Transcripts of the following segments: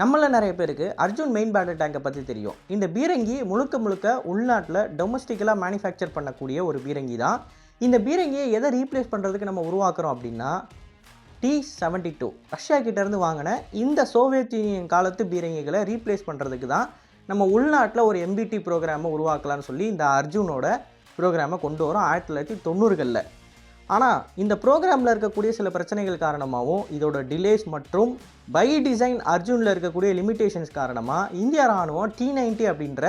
நம்மள நிறைய பேருக்கு அர்ஜுன் மெயின் பேட்டில் டேங்கை பற்றி தெரியும். இந்த பீரங்கி முழுக்க முழுக்க உள்நாட்டில் டொமஸ்டிக்கலாக மேனுஃபேக்சர் பண்ணக்கூடிய ஒரு பீரங்கி தான். இந்த பீரங்கியை எதை ரீப்ளேஸ் பண்ணுறதுக்கு நம்ம உருவாக்குறோம் அப்படின்னா டி செவன்டி டூ ரஷ்யா கிட்டேருந்து வாங்கின இந்த சோவியத் யூனியன் காலத்து பீரங்கிகளை ரீப்ளேஸ் பண்ணுறதுக்கு தான் நம்ம உள்நாட்டில் ஒரு எம்பிடி ப்ரோக்ராமை உருவாக்கலாம்னு சொல்லி இந்த அர்ஜுனோட ப்ரோக்ராமை கொண்டு வரோம் ஆயிரத்தி தொள்ளாயிரத்தி தொண்ணூறுகளில். ஆனால் இந்த ப்ரோக்ராமில் இருக்கக்கூடிய சில பிரச்சனைகள் காரணமாகவும் இதோட டிலேஸ் மற்றும் பை டிசைன் அர்ஜுனில் இருக்கக்கூடிய லிமிட்டேஷன்ஸ் காரணமாக இந்திய ராணுவம் டி நைன்டி அப்படின்ற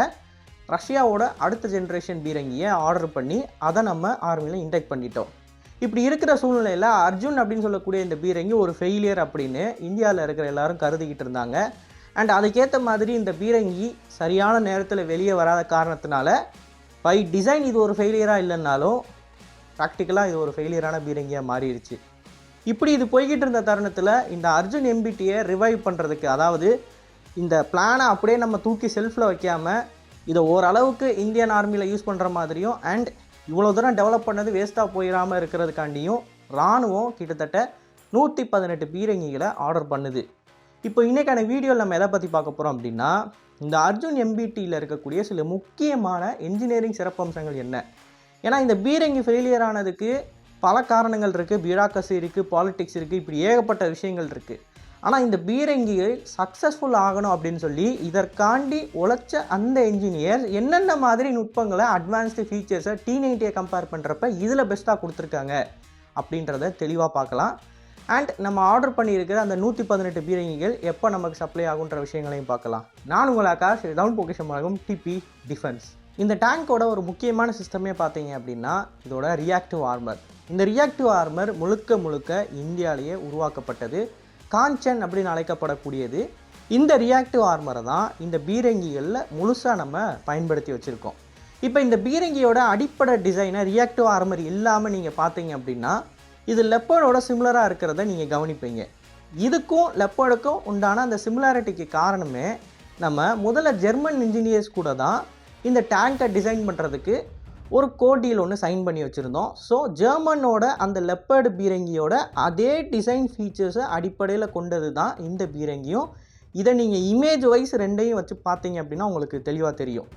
ரஷ்யாவோட அடுத்த ஜென்ரேஷன் பீரங்கியை ஆர்டர் பண்ணி அதை நம்ம ஆர்மியில் இன்டெக்ட் பண்ணிட்டோம். இப்படி இருக்கிற சூழ்நிலையில் அர்ஜுன் அப்படின்னு சொல்லக்கூடிய இந்த பீரங்கி ஒரு ஃபெயிலியர் அப்படின்னு இந்தியாவில் இருக்கிற எல்லாரும் கருதிக்கிட்டு இருந்தாங்க. அண்ட் அதுக்கேற்ற மாதிரி இந்த பீரங்கி சரியான நேரத்தில் வெளியே வராத காரணத்தினால பை டிசைன் இது ஒரு ஃபெயிலியராக இல்லைன்னாலும் ப்ராக்டிக்கலாக இது ஒரு ஃபெயிலியரான பீரங்கியாக மாறிடுச்சு. இப்படி இது போய்கிட்டு இருந்த தருணத்தில் இந்த அர்ஜுன் எம்பிடியை ரிவைவ் பண்ணுறதுக்கு அதாவது இந்த பிளானை அப்படியே நம்ம தூக்கி செல்ஃபில் வைக்காமல் இதை ஓரளவுக்கு இந்தியன் ஆர்மியில் யூஸ் பண்ணுற மாதிரியும் அண்ட் இவ்வளோ தூரம் டெவலப் பண்ணது வேஸ்ட்டாக போயிடாமல் இருக்கிறதுக்காண்டியும் இராணுவம் கிட்டத்தட்ட நூற்றி பதினெட்டு பீரங்கிகளை ஆர்டர் பண்ணுது. இப்போ இன்றைக்கான வீடியோவில் நம்ம எதை பற்றி பார்க்க போகிறோம் அப்படின்னா இந்த அர்ஜுன் எம்பிடியில் இருக்கக்கூடிய சில முக்கியமான என்ஜினியரிங் சிறப்பம்சங்கள் என்ன? ஏன்னா இந்த பீரங்கி ஃபெயிலியர் ஆனதுக்கு பல காரணங்கள் இருக்குது பியூராக்ரஸி இருக்குது பாலிடிக்ஸ் இருக்குது இப்படி ஏகப்பட்ட விஷயங்கள் இருக்குது ஆனால் இந்த பீரங்கியை சக்ஸஸ்ஃபுல் ஆகணும் அப்படின்னு சொல்லி இதற்காண்டி உழைச்ச அந்த என்ஜினியர் என்னென்ன மாதிரி நுட்பங்களை அட்வான்ஸ்டு ஃபீச்சர்ஸை டி நைன்ட்டியை கம்பேர் பண்ணுறப்ப இதில் பெஸ்ட்டாக கொடுத்துருக்காங்க அப்படின்றத தெளிவாக பார்க்கலாம். அண்ட் நம்ம ஆர்டர் பண்ணியிருக்கிற அந்த நூற்றி பதினெட்டு பீரங்கிகள் எப்போ நமக்கு சப்ளை ஆகுன்ற விஷயங்களையும் பார்க்கலாம். நான் உங்கள் ஆகாஷ் டவுன் பொக்கேஷன் வழங்கும் டிபி டிஃபென்ஸ் இந்த டேங்கோட ஒரு முக்கியமான சிஸ்டமே பார்த்தீங்க அப்படின்னா இதோட ரியாக்டிவ் ஆர்மர் இந்த ரியாக்டிவ் ஆர்மர் முழுக்க முழுக்க இந்தியாவிலேயே உருவாக்கப்பட்டது. காஞ்சன் அப்படின்னு அழைக்கப்படக்கூடியது. இந்த ரியாக்டிவ் ஆர்மரை தான் இந்த பீரங்கிகளில் முழுசாக நம்ம பயன்படுத்தி வச்சுருக்கோம். இப்போ இந்த பீரங்கியோட அடிப்படை டிசைனை ரியாக்டிவ் ஆர்மர் இல்லாமல் நீங்கள் பார்த்தீங்க அப்படின்னா இது லெப்பர்டோட சிமிலராக இருக்கிறத நீங்கள் கவனிப்பீங்க. இதுக்கும் லெப்பர்டுக்கும் உண்டான அந்த சிமிலாரிட்டிக்கு காரணமே நம்ம முதல்ல ஜெர்மன் இன்ஜினியர்ஸ் கூட தான் இந்த டேங்கை டிசைன் பண்ணுறதுக்கு ஒரு கோடியில் ஒன்று சைன் பண்ணி வச்சுருந்தோம். ஸோ ஜெர்மனோட அந்த லெப்பர்டு பீரங்கியோட அதே டிசைன் ஃபீச்சர்ஸை அடிப்படையில் கொண்டது தான் இந்த பீரங்கியும். இதை நீங்கள் இமேஜ் வைஸ் ரெண்டையும் வச்சு பார்த்தீங்க அப்படின்னா உங்களுக்கு தெளிவாக தெரியும்.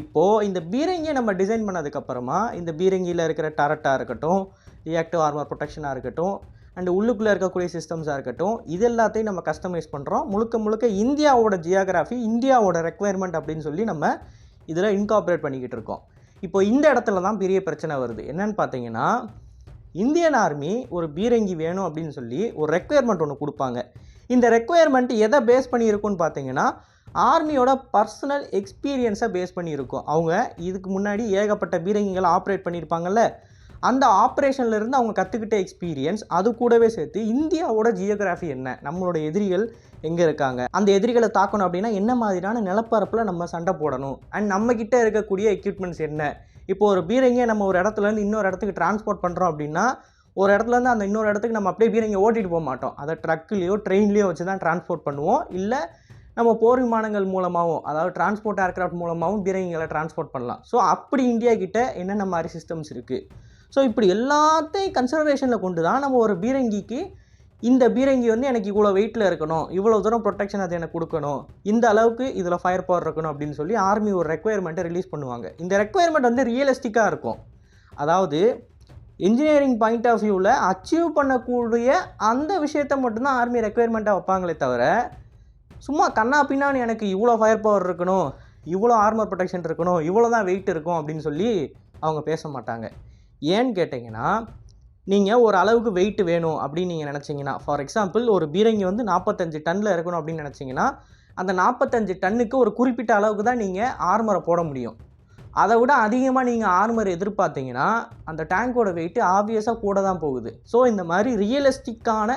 இப்போது இந்த பீரங்கியை நம்ம டிசைன் பண்ணதுக்கப்புறமா இந்த பீரங்கியில் இருக்கிற டரட்டாக இருக்கட்டும் ரியாக்டிவ் ஆர்மர் ப்ரொடெக்ஷனாக இருக்கட்டும் அண்டு உள்ளுக்குள்ளே இருக்கக்கூடிய சிஸ்டம்ஸாக இருக்கட்டும் இது எல்லாத்தையும் நம்ம கஸ்டமைஸ் பண்ணுறோம் முழுக்க முழுக்க இந்தியாவோட ஜியோகிராஃபி இந்தியாவோட ரெக்குவயர்மெண்ட் அப்படின்னு சொல்லி நம்ம இதில் இன்கார்பரேட் பண்ணிக்கிட்டு இருக்கோம். இப்போ இந்த இடத்துல தான் பெரிய பிரச்சனை வருது. என்னன்னு பார்த்தீங்கன்னா இந்தியன் ஆர்மி ஒரு பீரங்கி வேணும் அப்படின்னு சொல்லி ஒரு ரெக்குயர்மெண்ட் ஒன்று கொடுப்பாங்க. இந்த ரெக்குயர்மெண்ட் எதை பேஸ் பண்ணியிருக்குன்னு பார்த்தீங்கன்னா ஆர்மியோட பர்சனல் எக்ஸ்பீரியன்ஸை பேஸ் பண்ணியிருக்கும். அவங்க இதுக்கு முன்னாடி ஏகப்பட்ட பீரங்கிகளை ஆப்ரேட் பண்ணியிருப்பாங்கல்ல? அந்த ஆப்ரேஷன்லேருந்து அவங்க கற்றுக்கிட்ட எக்ஸ்பீரியன்ஸ் அது கூடவே சேர்த்து இந்தியாவோட ஜியோகிராஃபி என்ன? நம்மளோட எதிரிகள் எங்கே இருக்காங்க? அந்த எதிரிகளை தாக்கணும் அப்படின்னா என்ன மாதிரியான நிலப்பரப்பில் நம்ம சண்டை போடணும்? அண்ட் நம்மக்கிட்ட இருக்கக்கூடிய எக்யூப்மெண்ட்ஸ் என்ன? இப்போ ஒரு பீரங்கியை நம்ம ஒரு இடத்துலேருந்து இன்னொரு இடத்துக்கு டிரான்ஸ்போர்ட் பண்ணுறோம் அப்படின்னா ஒரு இடத்துலேருந்து அந்த இன்னொரு இடத்துக்கு நம்ம அப்படியே பீரங்கி ஓட்டிகிட்டு போக மாட்டோம். அதை ட்ரக்லேயோ ட்ரெயின்லேயோ வச்சு தான் டிரான்ஸ்போர்ட் பண்ணுவோம். இல்லை நம்ம போர் விமானங்கள் மூலமாகவும் அதாவது டிரான்ஸ்போர்ட் ஏர்க்ராஃப்ட் மூலமாகவும் பீரங்கிகளை டிரான்ஸ்போர்ட் பண்ணலாம். ஸோ அப்படி இந்தியா கிட்ட என்னென்ன மாதிரி சிஸ்டம்ஸ் இருக்குது ஸோ இப்படி எல்லாத்தையும் கன்சிடரேஷனில் கொண்டு தான் நம்ம ஒரு பீரங்கிக்கு இந்த பீரங்கி வந்து எனக்கு இவ்வளோ வெயிட்டில் இருக்கணும் இவ்வளோ தூரம் ப்ரொடெக்ஷன் அது எனக்கு கொடுக்கணும் இந்த அளவுக்கு இதில் ஃபயர் பவர் இருக்கணும் அப்படின்னு சொல்லி ஆர்மி ஒரு ரெக்குயர்மெண்ட்டை ரிலீஸ் பண்ணுவாங்க. இந்த ரெக்குயர்மெண்ட் வந்து ரியலிஸ்டிக்காக இருக்கும். அதாவது இன்ஜினியரிங் பாயிண்ட் ஆஃப் வியூவில் அச்சீவ் பண்ணக்கூடிய அந்த விஷயத்த மட்டும்தான் ஆர்மி ரெக்குயர்மெண்ட்டாக வைப்பாங்களே தவிர சும்மா கண்ணா பின்னான்னு எனக்கு இவ்வளோ ஃபயர் பவர் இருக்கணும் இவ்வளோ ஆர்மர் ப்ரொடெக்ஷன் இருக்கணும் இவ்வளோ தான் வெயிட் இருக்கும் அப்படின்னு சொல்லி அவங்க பேச மாட்டாங்க. ஏன்னு கேட்டிங்கன்னா நீங்கள் ஒரு அளவுக்கு வெயிட் வேணும் அப்படின்னு நீங்கள் நினச்சிங்கன்னா ஃபார் எக்ஸாம்பிள் ஒரு பீரங்கி வந்து நாற்பத்தஞ்சு டன்னில் இருக்கணும் அப்படின்னு நினச்சிங்கன்னா அந்த நாற்பத்தஞ்சு டன்னுக்கு ஒரு குறிப்பிட்ட அளவுக்கு தான் நீங்கள் ஆர்மரை போட முடியும். அதை விட அதிகமாக நீங்கள் ஆர்மர் எதிர்பார்த்தீங்கன்னா அந்த டேங்கோட வெயிட்டு ஆப்வியஸாக கூட தான் போகுது. ஸோ இந்த மாதிரி ரியலிஸ்டிக்கான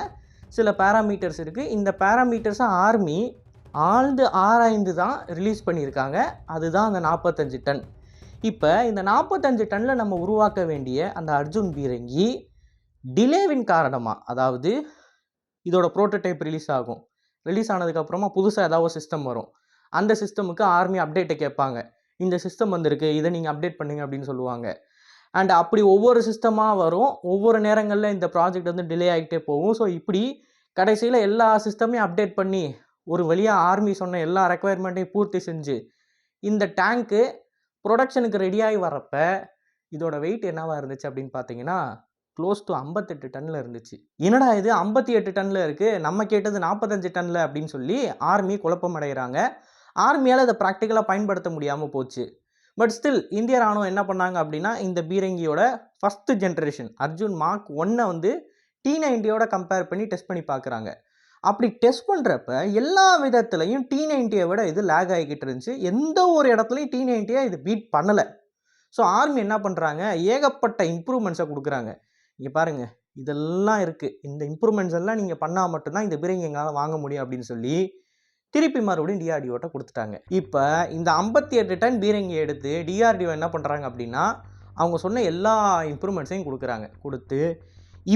சில பேராமீட்டர்ஸ் இருக்குது இந்த பேராமீட்டர்ஸை ஆர்மி ஆழ்ந்து ஆராய்ந்து தான் ரிலீஸ் பண்ணியிருக்காங்க. அதுதான் அந்த நாற்பத்தஞ்சு டன். இப்போ இந்த நாற்பத்தஞ்சு டன்னில் நம்ம உருவாக்க வேண்டிய அந்த அர்ஜுன் பீரங்கி டிலேவின் காரணமாக அதாவது இதோட ப்ரோட்டோடைப் ரிலீஸ் ஆகும். ரிலீஸ் ஆனதுக்கப்புறமா புதுசாக ஏதாவது சிஸ்டம் வரும். அந்த சிஸ்டமுக்கு ஆர்மி அப்டேட்டை கேட்பாங்க. இந்த சிஸ்டம் வந்திருக்கு இதை நீங்கள் அப்டேட் பண்ணுங்க அப்படின்னு சொல்லுவாங்க. அண்ட் அப்படி ஒவ்வொரு சிஸ்டமாக வரும். ஒவ்வொரு நேரங்களில் இந்த ப்ராஜெக்ட் வந்து டிலே ஆகிட்டே போகும். ஸோ இப்படி கடைசியில் எல்லா சிஸ்டமையும் அப்டேட் பண்ணி ஒரு வழியாக ஆர்மி சொன்ன எல்லா ரெக்குவயர்மெண்ட்டையும் பூர்த்தி செஞ்சு இந்த டேங்க்கு ப்ரொடக்ஷனுக்கு ரெடியாகி வரப்போ இதோட வெயிட் என்னவாக இருந்துச்சு அப்படின்னு பார்த்தீங்கன்னா க்ளோஸ் டு ஐம்பத்தெட்டு டன்னில் இருந்துச்சு. என்னடா இது? ஐம்பத்தி எட்டு டன்னில் இருக்குது நம்ம கேட்டது நாற்பத்தஞ்சு டன்னில் அப்படின்னு சொல்லி ஆர்மி குழப்பம் அடைகிறாங்க ஆர்மியால் அதை ப்ராக்டிக்கலாக பயன்படுத்த முடியாமல் போச்சு. பட் ஸ்டில் இந்திய ராணுவம் என்ன பண்ணாங்க அப்படின்னா இந்த பீரங்கியோட ஃபஸ்ட்டு ஜென்ரேஷன் அர்ஜுன் மார்க் ஒன்னை வந்து டி நைன்ட்டியோட கம்பேர் பண்ணி டெஸ்ட் பண்ணி பார்க்குறாங்க அப்படி டெஸ்ட் பண்ணுறப்ப எல்லா விதத்துலையும் டி நைன்ட்டியை விட இது லேக் ஆகிக்கிட்டு இருந்துச்சு. எந்த ஒரு இடத்துலையும் டி நைன்ட்டியை இது பீட் பண்ணலை. ஸோ ஆர்மி என்ன பண்ணுறாங்க ஏகப்பட்ட இம்ப்ரூவ்மெண்ட்ஸை கொடுக்குறாங்க. இங்கே பாருங்கள் இதெல்லாம் இருக்குது இந்த இம்ப்ரூவ்மெண்ட்ஸ் எல்லாம் நீங்கள் பண்ணால் மட்டும்தான் இந்த பீரங்கி எங்களால் வாங்க முடியும் அப்படின்னு சொல்லி திருப்பி மறுபடியும் டிஆர்டிஓட்ட கொடுத்துட்டாங்க. இப்போ இந்த ஐம்பத்தி எட்டு டன் பீரங்கி எடுத்து டிஆர்டிஓ என்ன பண்ணுறாங்க அப்படின்னா அவங்க சொன்ன எல்லா இம்ப்ரூவ்மெண்ட்ஸையும் கொடுக்குறாங்க. கொடுத்து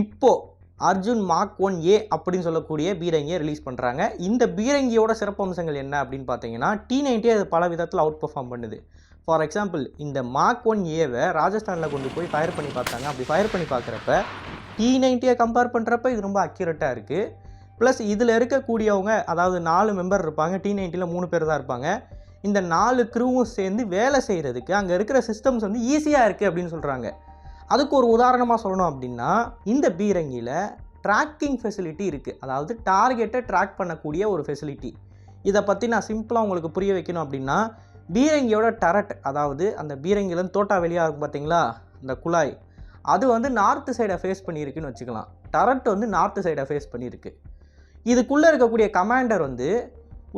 இப்போது அர்ஜுன் மார்க் ஒன் ஏ அப்படின்னு சொல்லக்கூடிய பீரங்கியை ரிலீஸ் பண்ணுறாங்க இந்த பீரங்கியோட சிறப்பம்சங்கள் என்ன அப்படின்னு பார்த்தீங்கன்னா டி நைன்டி அது பல விதத்தில் அவுட் பர்ஃபார்ம் பண்ணுது. ஃபார் எக்ஸாம்பிள் இந்த மார்க் ஒன் ஏவை ராஜஸ்தானில் கொண்டு போய் ஃபயர் பண்ணி பார்த்தாங்க. அப்படி ஃபயர் பண்ணி பார்க்குறப்ப டி நைன்ட்டியை கம்பேர் பண்ணுறப்ப இது ரொம்ப அக்யூரேட்டாக இருக்குது ப்ளஸ் இதில் இருக்கக்கூடியவங்க அதாவது நாலு மெம்பர் இருப்பாங்க டி நைன்ட்டியில் மூணு பேர் தான் இருப்பாங்க. இந்த நாலு க்ரூவும் சேர்ந்து வேலை செய்கிறதுக்கு அங்கே இருக்கிற சிஸ்டம்ஸ் வந்து ஈஸியாக இருக்குது அப்படின்னு சொல்கிறாங்க அதுக்கு ஒரு உதாரணமாக சொல்லணும் அப்படின்னா இந்த பீரங்கியில் ட்ராக்கிங் ஃபெசிலிட்டி இருக்குது அதாவது டார்கெட்டை ட்ராக் பண்ணக்கூடிய ஒரு ஃபெசிலிட்டி இதை பற்றி நான் சிம்பிளாக உங்களுக்கு புரிய வைக்கணும் அப்படின்னா பீரங்கியோட டரட் அதாவது அந்த பீரங்கிலேருந்து தோட்டா வெளியாக இருக்கும் பார்த்தீங்களா? அந்த குழாய். அது வந்து நார்த்து சைடை ஃபேஸ் பண்ணியிருக்குன்னு வச்சுக்கலாம். டரட் வந்து நார்த்து சைடை ஃபேஸ் பண்ணியிருக்கு. இதுக்குள்ளே இருக்கக்கூடிய கமாண்டர் வந்து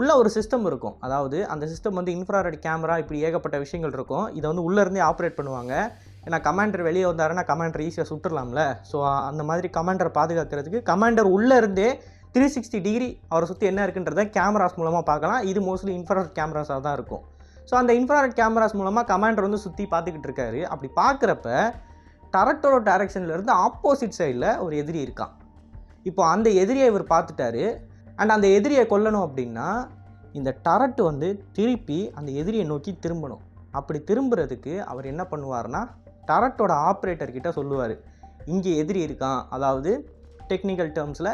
உள்ள ஒரு சிஸ்டம் இருக்கும். அதாவது அந்த சிஸ்டம் வந்து இன்ஃப்ராரெட் கேமரா இப்படி ஏகப்பட்ட விஷயங்கள் இருக்கும். இதை வந்து உள்ளேருந்தே ஆப்ரேட் பண்ணுவாங்க. ஏன்னா கமாண்டர் வெளியே வந்தாருன்னா கமாண்டர் ஈஸியாக சுட்டுடலாம்ல ஸோ அந்த மாதிரி கமாண்டரை பாதுகாக்கிறதுக்கு கமாண்டர் உள்ளே இருந்தே த்ரீ சிக்ஸ்டி டிகிரி அவரை சுற்றி என்ன இருக்குன்றத கேமராஸ் மூலமாக பார்க்கலாம். இது மோஸ்ட்லி இன்ஃப்ராரெட் கேமராஸாக தான் இருக்கும். ஸோ அந்த இன்ஃப்ராரெட் கேமராஸ் மூலமாக கமாண்டர் வந்து சுற்றி பார்த்துக்கிட்டு இருக்காரு. அப்படி பார்க்குறப்ப டரட்டோட டேரக்ஷன்லேருந்து இருந்து ஆப்போசிட் சைடில் ஒரு எதிரி இருக்கான். இப்போ அந்த எதிரியை இவர் பார்த்துட்டாரு. அண்ட் அந்த எதிரியை கொல்லணும் அப்படின்னா இந்த டரட் வந்து திருப்பி அந்த எதிரியை நோக்கி திரும்பணும். அப்படி திரும்புறதுக்கு அவர் என்ன பண்ணுவார்னா டரட்டோட ஆப்ரேட்டர்கிட்ட சொல்லுவார். இங்கே எதிரி இருக்கான். அதாவது டெக்னிக்கல் டேர்ம்ஸில்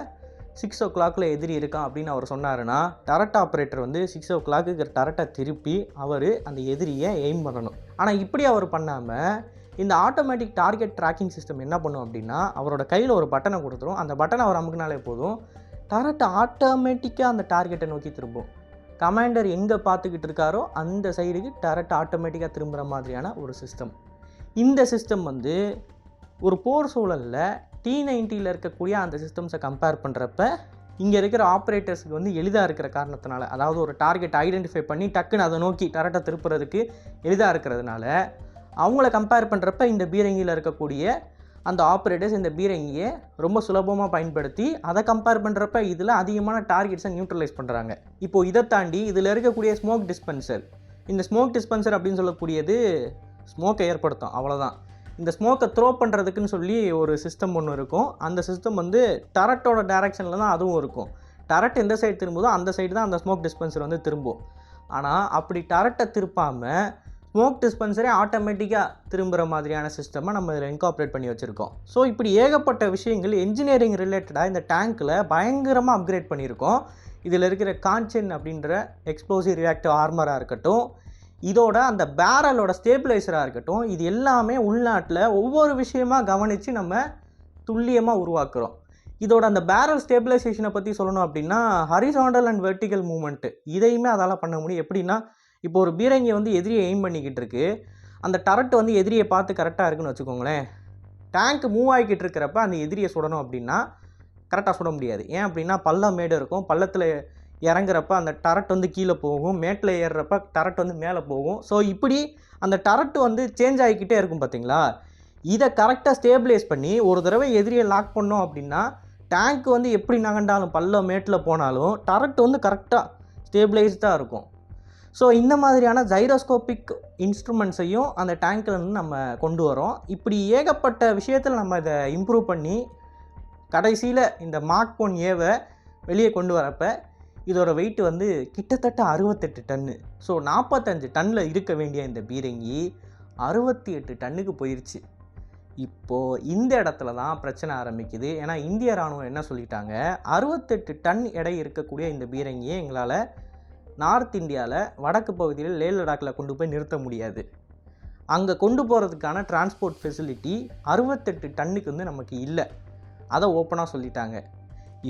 சிக்ஸ் ஓ கிளாக்கில் எதிரி இருக்கான் அப்படின்னு அவர் சொன்னாருன்னா டரட் ஆப்ரேட்டர் வந்து சிக்ஸ் ஓ கிளாக்கு டரட்டை திருப்பி அவர் அந்த எதிரியை எய்ம் பண்ணணும். ஆனால் இப்படி அவர் பண்ணாமல் இந்த ஆட்டோமேட்டிக் டார்கெட் ட்ராக்கிங் சிஸ்டம் என்ன பண்ணும் அப்படின்னா அவரோட கையில் ஒரு பட்டனை கொடுத்துரும். அந்த பட்டனை அவர் அமுக்குனாலே போதும். டரட் ஆட்டோமேட்டிக்காக அந்த டார்கெட்டை நோக்கி திரும்பும். கமாண்டர் எங்கே பார்த்துக்கிட்டு இருக்காரோ அந்த சைடுக்கு டரட் ஆட்டோமேட்டிக்காக திரும்புகிற மாதிரியான ஒரு சிஸ்டம் இந்த சிஸ்டம் வந்து ஒரு போர் சூழலில் டி நைன்ட்டியில் இருக்கக்கூடிய அந்த சிஸ்டம்ஸை கம்பேர் பண்ணுறப்ப இங்கே இருக்கிற ஆப்ரேட்டர்ஸுக்கு வந்து எளிதாக இருக்கிற காரணத்தினால அதாவது ஒரு டார்கெட் ஐடென்டிஃபை பண்ணி டக்குன்னு அதை நோக்கி டரட்டை திருப்புறதுக்கு எளிதாக இருக்கிறதுனால அவங்கள கம்பேர் பண்ணுறப்ப இந்த பீரங்கியில் இருக்கக்கூடிய அந்த ஆப்ரேட்டர்ஸ் இந்த பீரங்கியை ரொம்ப சுலபமாக பயன்படுத்தி அதை கம்பேர் பண்ணுறப்ப இதில் அதிகமான டார்கெட்ஸை நியூட்ரலைஸ் பண்ணுறாங்க இப்போது இதை தாண்டி இதில் இருக்கக்கூடிய ஸ்மோக் டிஸ்பென்சர் இந்த ஸ்மோக் டிஸ்பென்சர் அப்படின்னு சொல்லக்கூடியது ஸ்மோக்கை ஏற்படுத்தும் அவ்வளோதான் இந்த ஸ்மோக்கை த்ரோ பண்ணுறதுக்குன்னு சொல்லி ஒரு சிஸ்டம் ஒன்று இருக்கும். அந்த சிஸ்டம் வந்து டரட்டோட டைரக்ஷனில் தான் அதுவும் இருக்கும். டரட் எந்த சைடு திரும்புதோ அந்த சைடு தான் அந்த ஸ்மோக் டிஸ்பென்சர் வந்து திரும்பும். ஆனால் அப்படி டரட்டை திருப்பாமல் ஸ்மோக் டிஸ்பென்சரே ஆட்டோமேட்டிக்காக திரும்புகிற மாதிரியான சிஸ்டமை நம்ம இதில் இன்காப்ரேட் பண்ணி வச்சுருக்கோம். ஸோ இப்படி ஏகப்பட்ட விஷயங்கள் என்ஜினியரிங் ரிலேட்டடாக இந்த டேங்க்கில் பயங்கரமாக அப்கிரேட் பண்ணியிருக்கோம். இதில் இருக்கிற கான்சென் அப்படின்ற எக்ஸ்ப்ளோசிவ் ரியாக்டிவ் ஆர்மராக இருக்கட்டும் இதோட அந்த பேரலோட ஸ்டேபிளைசராக இருக்கட்டும் இது எல்லாமே உள்நாட்டில் ஒவ்வொரு விஷயமாக கவனித்து நம்ம துல்லியமாக உருவாக்குறோம். இதோட அந்த பேரல் ஸ்டேபிளைசேஷனை பற்றி சொல்லணும் அப்படின்னா ஹரிசாண்டல் அண்ட் வெர்டிக்கல் மூமெண்ட்டு இதையுமே அதால் பண்ண முடியும். எப்படின்னா இப்போ ஒரு பீரங்கி வந்து எதிரியை எய்ம் பண்ணிக்கிட்டு இருக்கு. அந்த டரட் வந்து எதிரியை பார்த்து கரெக்டாக இருக்குன்னு வச்சுக்கோங்களேன். டேங்க் மூவ் ஆகிக்கிட்டு இருக்கிறப்ப அந்த எதிரியை சுடணும் அப்படின்னா கரெக்டாக சுட முடியாது. ஏன் அப்படின்னா பள்ளம் மேடு இருக்கும். பள்ளத்தில் இறங்குறப்ப அந்த டரட் வந்து கீழே போகும் மேட்டில் ஏறுறப்ப டரட் வந்து மேலே போகும். ஸோ இப்படி அந்த டரட் வந்து சேஞ்ச் ஆகிக்கிட்டே இருக்கும் பார்த்தீங்களா? இதை கரெக்டாக ஸ்டேபிளைஸ் பண்ணி ஒரு தடவை எதிரியை லாக் பண்ணோம் அப்படின்னா டேங்க் வந்து எப்படி நகண்டாலும் பல்ல மேட்டில் போனாலும் டரட் வந்து கரெக்டாக ஸ்டேபிளைஸ்டாக இருக்கும். ஸோ இந்த மாதிரியான ஜைரோஸ்கோப்பிக் இன்ஸ்ட்ருமெண்ட்ஸையும் அந்த டேங்க்கில் இருந்து நம்ம கொண்டு வரோம். இப்படி ஏகப்பட்ட விஷயத்தில் நம்ம இதை இம்ப்ரூவ் பண்ணி கடைசியில் இந்த மார்க் ஒன் ஏவை வெளியே கொண்டு வரப்போ இதோட வெயிட் வந்து கிட்டத்தட்ட அறுபத்தெட்டு டன்னு ஸோ நாற்பத்தஞ்சு டன்னில் இருக்க வேண்டிய இந்த பீரங்கி அறுபத்தி எட்டு டன்னுக்கு போயிடுச்சு இப்போது இந்த இடத்துல தான் பிரச்சனை ஆரம்பிக்குது. ஏன்னா இந்திய ராணுவம் என்ன சொல்லிட்டாங்க? அறுபத்தெட்டு டன் எடை இருக்கக்கூடிய இந்த பீரங்கியை எங்களால் நார்த் இந்தியாவில் வடக்கு பகுதியில் லே லடாக்கில் கொண்டு போய் நிறுத்த முடியாது. அங்கே கொண்டு போகிறதுக்கான டிரான்ஸ்போர்ட் ஃபெசிலிட்டி அறுபத்தெட்டு டன்னுக்கு வந்து நமக்கு இல்லை. அதை ஓப்பனாக சொல்லிட்டாங்க.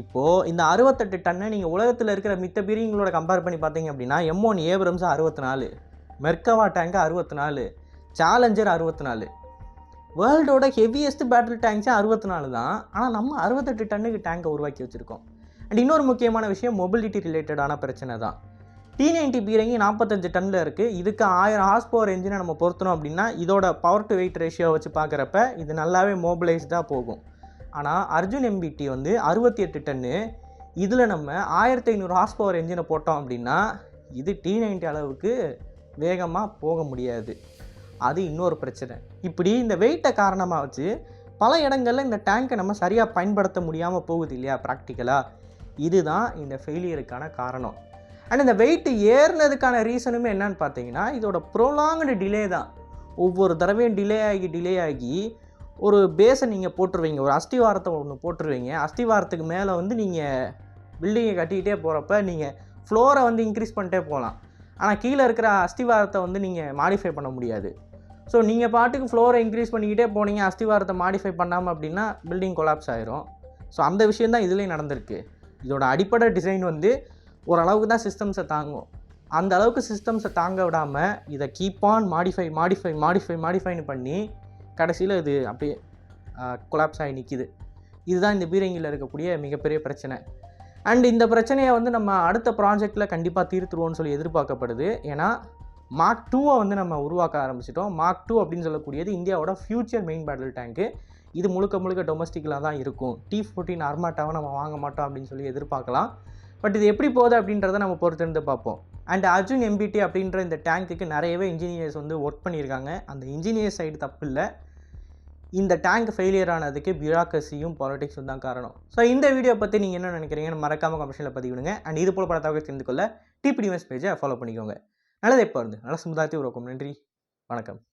இப்போது இந்த அறுபத்தெட்டு டன்னை நீங்கள் உலகத்தில் இருக்கிற மித்த பீரியங்களோட கம்பேர் பண்ணி பார்த்தீங்க அப்படின்னா எம்ஒன் ஏப்ரம்ஸ் அறுபத்தி நாலு மெர்கவா டேங்க் அறுபத்தி நாலு சேலஞ்சர் அறுபத்தி நாலு வேர்ல்டோட ஹெவியஸ்ட் பேட்டில் டேங்க்ஸே அறுபத்தி நாலு தான்? ஆனால் நம்ம அறுபத்தெட்டு டன்னுக்கு டேங்கை உருவாக்கி வச்சுருக்கோம். அண்ட் இன்னொரு முக்கியமான விஷயம் மொபிலிட்டி ரிலேட்டடான பிரச்சனை தான். டி நைன்டி பீரங்கி நாற்பத்தஞ்சு டன்னில் இருக்குது இதுக்கு ஆயிரம் ஹார்ஸ் பவர் என்ஜினை நம்ம பொருத்தணும் அப்படின்னா இதோட பவர் டு வெயிட் ரேஷியோ வச்சு பார்க்குறப்ப இது நல்லாவே மொபிலைஸ்டாக போகும். ஆனால் அர்ஜுன் எம்பிடி வந்து அறுபத்தி எட்டு டன்னு. இதில் நம்ம ஆயிரத்தி ஐநூறு ஹார்ஸ் பவர் என்ஜினை போட்டோம் அப்படின்னா இது டி நைன்டி அளவுக்கு வேகமாக போக முடியாது. அது இன்னொரு பிரச்சனை. இப்படி இந்த வெயிட்டை காரணமாக வச்சு பல இடங்களில் இந்த டேங்க்கை நம்ம சரியாக பயன்படுத்த முடியாமல் போகுது இல்லையா ப்ராக்டிக்கலாக இதுதான் இந்த ஃபெயிலியருக்கான காரணம். அண்ட் இந்த வெயிட் ஏறினதுக்கான ரீசனுமே என்னன்னு பார்த்தீங்கன்னா இதோட ப்ரோலாங்டு டிலே தான். ஒவ்வொரு தடவையும் டிலே ஆகி டிலே ஆகி ஒரு பேஸை நீங்கள் போட்டுருவீங்க. ஒரு அஸ்திவாரத்தை ஒன்று போட்டுருவீங்க. அஸ்திவாரத்துக்கு மேலே வந்து நீங்கள் பில்டிங்கை கட்டிக்கிட்டே போகிறப்ப நீங்கள் ஃப்ளோரை வந்து இன்க்ரீஸ் பண்ணிட்டே போகலாம். ஆனால் கீழே இருக்கிற அஸ்திவாரத்தை வந்து நீங்கள் மாடிஃபை பண்ண முடியாது. ஸோ நீங்கள் பாட்டுக்கு ஃப்ளோரை இன்க்ரீஸ் பண்ணிக்கிட்டே போனீங்க அஸ்திவாரத்தை மாடிஃபை பண்ணாமல் அப்படின்னா பில்டிங் கொலாப்ஸ் ஆயிரும். ஸோ அந்த விஷயம் தான் இதுலேயும் நடந்திருக்கு. இதோட அடிப்படை டிசைன் வந்து ஓரளவுக்கு தான் சிஸ்டம்ஸை தாங்கும். அந்த அளவுக்கு சிஸ்டம்ஸை தாங்க விடாமல் இதை keep on modify modify modify மாடிஃபைன்னு பண்ணி கடைசியில் இது அப்படியே கொலாப்ஸ் ஆகி நிற்கிது இதுதான் இந்த பீரங்கியில் இருக்கக்கூடிய மிகப்பெரிய பிரச்சனை. அண்ட் இந்த பிரச்சனையை வந்து நம்ம அடுத்த ப்ராஜெக்டில் கண்டிப்பாக தீர்த்துருவோம்னு சொல்லி எதிர்பார்க்கப்படுது. ஏன்னா மார்க் டூவை வந்து நம்ம உருவாக்க ஆரம்பிச்சிட்டோம். மார்க் டூ அப்படின்னு சொல்லக்கூடியது இந்தியாவோட ஃப்யூச்சர் மெயின் பேட்டில் டேங்க்கு இது முழுக்க முழுக்க டொமஸ்டிக்கில் தான் இருக்கும். டி ஃபோர்டீன் அர்மாட்டாவை நம்ம வாங்க மாட்டோம் அப்படின்னு சொல்லி எதிர்பார்க்கலாம். பட் இது எப்படி போகுது அப்படின்றத நம்ம பொறுத்திருந்து பார்ப்போம். அண்ட் அர்ஜுன் எம்பிடி அப்படின்ற இந்த டேங்க்குக்கு நிறையவே இன்ஜினியர்ஸ் வந்து ஒர்க் பண்ணியிருக்காங்க. அந்த இன்ஜினியர் சைடு தப்பு இல்லை. இந்த டேங்க் ஃபெயிலியர் ஆனதுக்கு பியூராக்ரஸியும் பாலிடிக்ஸும் தான் காரணம். ஸோ இந்த வீடியோ பற்றி நீங்கள் என்ன நினைக்கிறீங்கன்னு மறக்காமல் கமிஷனில் பதிவிடுங்க. அண்ட் இது போல் பல தகவல் தெரிந்து கொள்ள டிபி நியூஸ் பேஜை ஃபாலோ பண்ணிக்கோங்க. நல்லது எப்போ இருந்து. நல்ல சமுதாயத்தை உருவாக்கும். நன்றி. வணக்கம்.